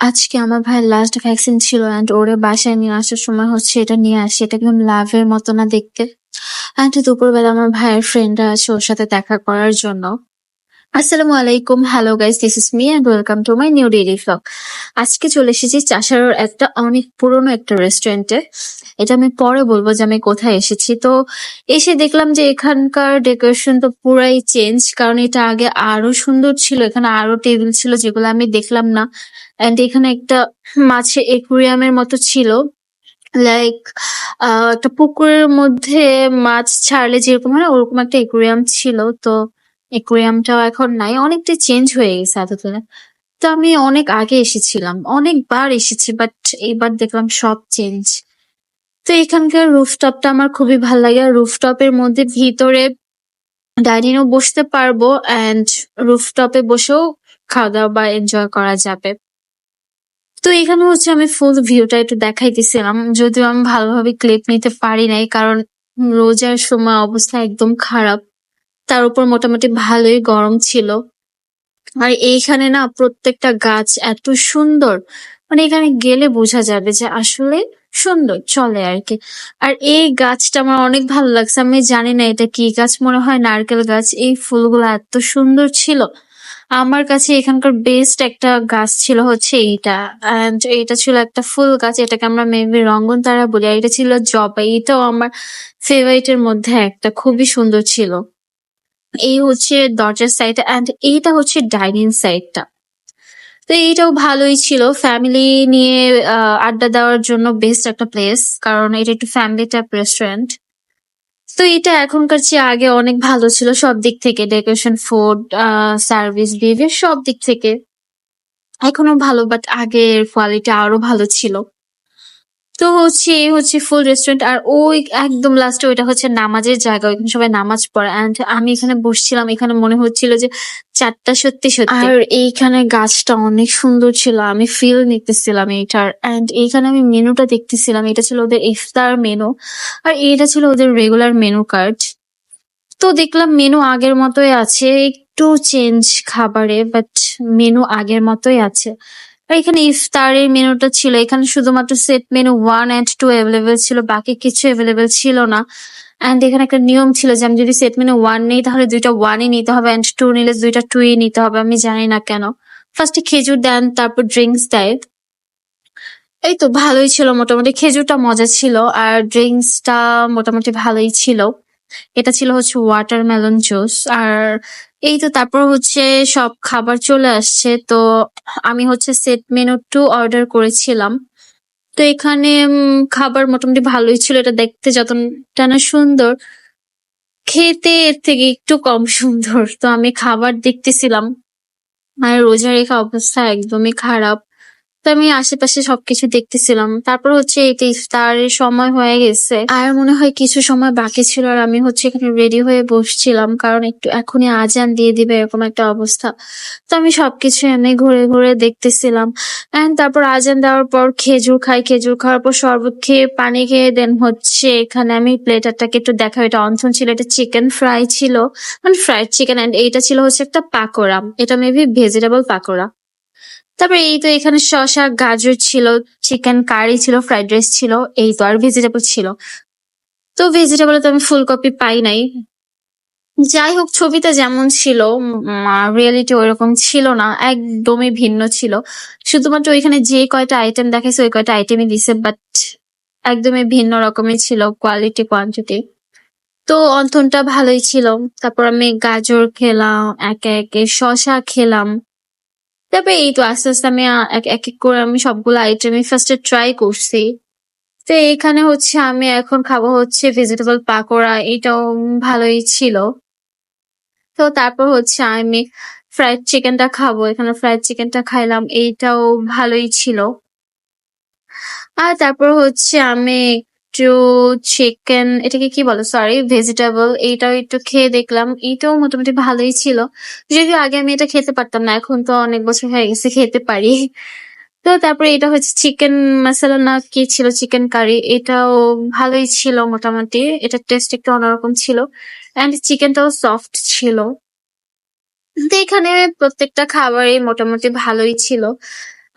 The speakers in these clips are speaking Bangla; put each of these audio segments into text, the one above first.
আজকে আমার ভাইয়ের লাস্ট ভ্যাকসিন ছিল অ্যান্ড ওরে বাসায় নিয়ে আসার সময় হচ্ছে এটা নিয়ে আসি। এটা কেমন লাভের মতো না দেখতে। অ্যান্ড দুপুরবেলা আমার ভাইয়ের ফ্রেন্ডরা আছে ওর সাথে দেখা করার জন্য। আসসালামু আলাইকুম। Hello guys this is me and welcome to my new daily vlog আজকে চলে এসেছি চাষারোর একটা অনেক পুরনো একটা রেস্টুরেন্টে এটা আমি পরে বলব যে আমি কোথায় এসেছি। তো এসে দেখলাম যে এখানকার ডেকোরেশন তো পুরাই চেঞ্জ কারণ এটা আগে আরও সুন্দর ছিল, এখানে আরও টেবিল ছিল যেগুলো আমি দেখলাম না। অ্যান্ড এখানে একটা মাছের একুরিয়ামের মতো ছিল। লাইক একটা পুকুরের মধ্যে মাছ ছাড়লে যেরকম হয় ওরকম একটা একুরিয়াম ছিল। তো একুরিয়ামটাও এখন নাই, অনেকটা চেঞ্জ হয়ে গেছে এতদিনে। তো আমি অনেক আগে এসেছিলাম, অনেকবার এসেছি বাট এইবার দেখলাম সব চেঞ্জ তো এখানকার রুফটপটা আমার খুবই ভালো লাগে, আর রুফটপের মধ্যে ভিতরে ডাইনিংও বসতে পারব অ্যান্ড রুফটপে বসেও খাওয়া দাওয়া বা এনজয় করা যাবে। তো এখানে হচ্ছে আমি ফুল ভিউটা একটু দেখাইতেছিলাম, যদিও আমি ভালোভাবে ক্লিপ নিতে পারি নাই, কারণ রোজার সময় অবস্থা একদম খারাপ। তার উপর মোটামুটি ভালোই গরম ছিল। আর এইখানে না প্রত্যেকটা গাছ এত সুন্দর মানে এখানে গেলে বোঝা যাবে যে আসলে সুন্দর, চলে আর কি। আর এই গাছটা আমার অনেক ভালো লাগছে, আমি জানি না এটা কি গাছ, মনে হয় নারকেল গাছ, এই ফুলগুলো এত সুন্দর ছিল। আমার কাছে এখানকার বেস্ট একটা গাছ ছিল হচ্ছে এইটা অ্যান্ড এটা ছিল একটা ফুল গাছ, এটাকে আমরা মেবি রঙ্গন তারা বলি, আর এটা ছিল জবা এটাও আমার ফেভারিটের মধ্যে একটা, খুবই সুন্দর ছিল। এই হচ্ছে দরজার সাইড অ্যান্ড এইটা হচ্ছে ডাইনিং সাইডটা তো এইটাও ভালোই ছিল। ফ্যামিলি নিয়ে আড্ডা দেওয়ার জন্য বেস্ট একটা প্লেস কারণ এটা একটু ফ্যামিলি টাইপ রেস্টুরেন্ট তো এটা এখনকার চেয়ে আগে অনেক ভালো ছিল সব দিক থেকে। ডেকোরেশন ফুড সার্ভিস বিহেভিয়ার সব দিক থেকে। এখনও ভালো বাট আগের কোয়ালিটি আরও ভালো ছিল। তো হচ্ছে এই হচ্ছে ফুল রেস্টুরেন্ট আর ওই একদম লাস্টে ওইটা হচ্ছে নামাজের জায়গা, ওইখানে সবাই নামাজ পড়ে। অ্যান্ড আমি এখানে বসছিলাম, এখানে মনে হচ্ছিল যে চারটা সত্যি সত্যি। আর এইখানে গাছটা অনেক সুন্দর ছিল, আমি ফিল নিতেছিলাম এইটার। অ্যান্ড এইখানে আমি মেনুটা দেখতেছিলাম, এটা ছিল ওদের ইফতার মেনু আর এটা ছিল ওদের রেগুলার মেনু কার্ড তো দেখলাম মেনু আগের মতোই আছে, একটু চেঞ্জ খাবারে বাট মেনু আগের মতোই আছে। এখানে ইফতারের মেনুটা ছিল। এখানে শুধুমাত্র set menu one and two available ছিল, বাকি কিছু অ্যাভেলেবেল ছিল না। অ্যান্ড এখানে একটা নিয়ম ছিল যে আমি যদি সেট মেনু ওয়ান নেই, তাহলে দুইটা ওয়ানই নিতে হবে অ্যান্ড টু নিলে দুইটা টুই নিতে হবে। আমি জানি না কেন। ফার্স্টে খেজুর দেন, তারপর ড্রিঙ্কস দেয়। এই তো ভালোই ছিল মোটামুটি। খেজুরটা মজা ছিল আর ড্রিঙ্কসটা মোটামুটি ভালোই ছিল। এটা ছিল হচ্ছে ওয়াটারমেলন জুস আর এই তো তারপর হচ্ছে সব খাবার চলে আসছে। তো আমি হচ্ছে সেট মেনু টু অর্ডার করেছিলাম। তো এখানে খাবার মোটামুটি ভালোই ছিল। এটা দেখতে যতটা না সুন্দর, খেতে এর থেকে একটু কম সুন্দর। তো আমি খাবার দেখতেছিলাম। আর রোজা রেখা অবস্থা একদমই খারাপ। তো আমি আশেপাশে সবকিছু দেখতেছিলাম। তারপর হচ্ছে এই যে ইফতারের সময় হয়ে গেছে। আর মনে হয় কিছু সময় বাকি ছিল আর আমি হচ্ছে এখানে রেডি হয়ে বসছিলাম, কারণ একটু এখনই আজান দিয়ে দিবে এরকম একটা অবস্থা। তো আমি সবকিছু এমনি ঘুরে ঘুরে দেখতেছিলাম। এন্ড তারপর আজান দেওয়ার পর খেজুর খাই, খেজুর খাওয়ার পর শরবত খেয়ে পানি খেয়ে দেন হচ্ছে এখানে আমি প্লেটারটাকে একটু দেখা এটা অঞ্চল ছিল, এটা চিকেন ফ্রাই ছিল। মানে ফ্রাইড চিকেন এন্ড এইটা ছিল হচ্ছে একটা পাকোড়া। এটা মেবি ভেজিটেবল পাকোড়া। তারপরে এই তো এখানে শসা, গাজর ছিল চিকেন কারি ছিল ফ্রাইড রাইস ছিল, এই তো আর ভেজিটেবল ছিল। তো ভেজিটেবলে তো আমি ফুলকপি পাই নাই। যাই হোক ছবিতে যেমন ছিল রিয়েলিটি ওইরকম ছিল না, একদমই ভিন্ন ছিল। শুধুমাত্র ওইখানে যে কয়টা আইটেম দেখাইছে, ওই কয়টা আইটেমই দিছে বাট একদমই ভিন্ন রকমের ছিল কোয়ালিটি কোয়ান্টিটি তো অন্থনটা ভালোই ছিল। তারপর আমি গাজর খেলাম, একে একে শসা খেলাম। তারপরে এই তো আস্তে আস্তে আমি এক এক করে আমি সবগুলো আইটেমই ফার্স্টে ট্রাই করছি। তো এখানে হচ্ছে আমি এখন খাব হচ্ছে ভেজিটেবল পাকোড়া, এটাও ভালোই ছিল। তো তারপর হচ্ছে আমি ফ্রাইড চিকেনটা খাব, এখানে ফ্রাইড চিকেনটা খাইলাম এইটাও ভালোই ছিল। আর তারপর হচ্ছে আমি একটু চিকেন এটাকে কি বলে? সরি ভেজিটেবল এইটাও একটু খেয়ে দেখলাম। এইটাও মোটামুটি ভালোই ছিল। যদিও আগে আমি এটা খেতে পারতাম না, এখন তো অনেক বছর হয়ে গেছে খেতে পারি। তো তারপরে এটা হচ্ছে চিকেন মশলা না কি ছিল? চিকেন কারি এটাও ভালোই ছিল মোটামুটি। এটার টেস্ট একটু অন্যরকম ছিল। অ্যান্ড চিকেনটাও সফট ছিল। তো এখানে প্রত্যেকটা খাবারই মোটামুটি ভালোই ছিল।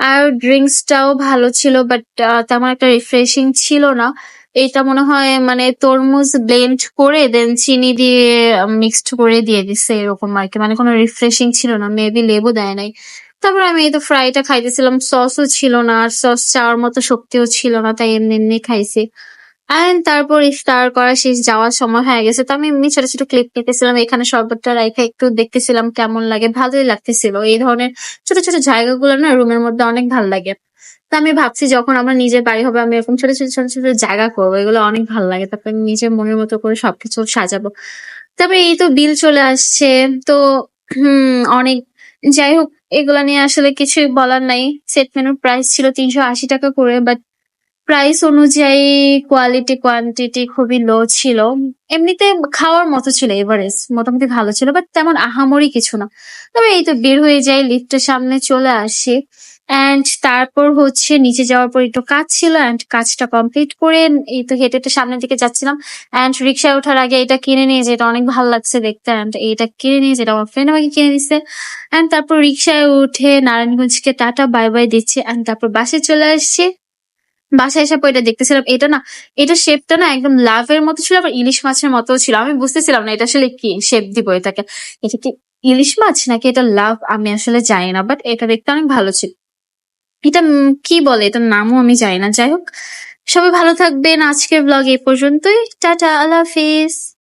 আর ড্রিঙ্কসটাও ভালো ছিল বাট তেমন একটা রিফ্রেশিং ছিল না। এটা মনে হয় মানে তরমুজ ব্লেন্ড করে দেন চিনি দিয়ে মিক্সড করে দিয়ে দিচ্ছে এরকম আর কি। মানে কোনো রিফ্রেশিং ছিল না মেবি লেবু দেয় নাই। তারপর আমি এই তো ফ্রাইটা খাইতেছিলাম সসও ছিল না আর সস চাওয়ার মতো শক্তিও ছিল না, তাই এমনি এমনি খাইছি। অ্যান্ড তারপর ইফতার করা শেষ, যাওয়ার সময় হয়ে গেছে। তো আমি এমনি ছোট ছোট ক্লিপ নিতেছিলাম, এখানে শরবতটা রাইখা একটু দেখতেছিলাম কেমন লাগে, ভালোই লাগতেছিল। এই ধরনের ছোট ছোট জায়গাগুলো না রুমের মধ্যে অনেক ভালো লাগে। তো আমি ভাবছি যখন আমার নিজের বাড়ি হবে, আমি এরকম ছোট ছোট ছোট ছোট জায়গা করব, এগুলো অনেক ভালো লাগে। তারপরে আমি নিজের মনের মতো করে সবকিছু সাজাবো। তারপরে এই তো বিল চলে আসছে, তো হম, অনেক, যাই হোক, এগুলা নিয়ে আসলে কিছুই বলার নাই। সেট মেনুর প্রাইস ছিল তিনশো আশি টাকা করে বাট প্রাইস অনুযায়ী কোয়ালিটি কোয়ান্টিটি খুবই লো ছিল। এমনিতে খাওয়ার মতো ছিল এভারেজ মোটামুটি ভালো ছিল বাট তেমন আহামরি কিছু না। তবে এই তো বের হয়ে যাই লিফটের সামনে চলে আসি। অ্যান্ড তারপর হচ্ছে নিচে যাওয়ার পর একটু কাজ ছিল অ্যান্ড কাজটা কমপ্লিট করে এই তো হেঁটে হেঁটে সামনের দিকে যাচ্ছিলাম। অ্যান্ড রিক্সায় ওঠার আগে এটা কিনে নিয়ে যেটা অনেক ভালো লাগছে দেখতে। অ্যান্ড এইটা কিনে নিয়ে যেটা আমার ফ্রেন্ড আমাকে কিনে দিচ্ছে অ্যান্ড তারপর রিক্সায় উঠে নারায়ণগঞ্জকে টাটা বাই বাই দিচ্ছে। অ্যান্ড তারপর বাসে চলে আসছি। বাসায় এসে পর এটা দেখতেছিলাম। এটা না, এটা শেপটা না একদম লাভের মতো ছিল, আবার ইলিশ মাছের মতো ছিল। আমি বুঝতেছিলাম না এটা আসলে কি শেপ দিব এটাকে। এটা কি ইলিশ মাছ নাকি এটা লাভ আমি আসলে জানি না বাট এটা দেখতে অনেক ভালো ছিল। এটা কি বলে? এটার নামও আমি জানি না। যাই হোক, সবাই ভালো থাকবেন। আজকের ব্লগ এই পর্যন্তই। টাটা, আল্লাহ হাফিজ।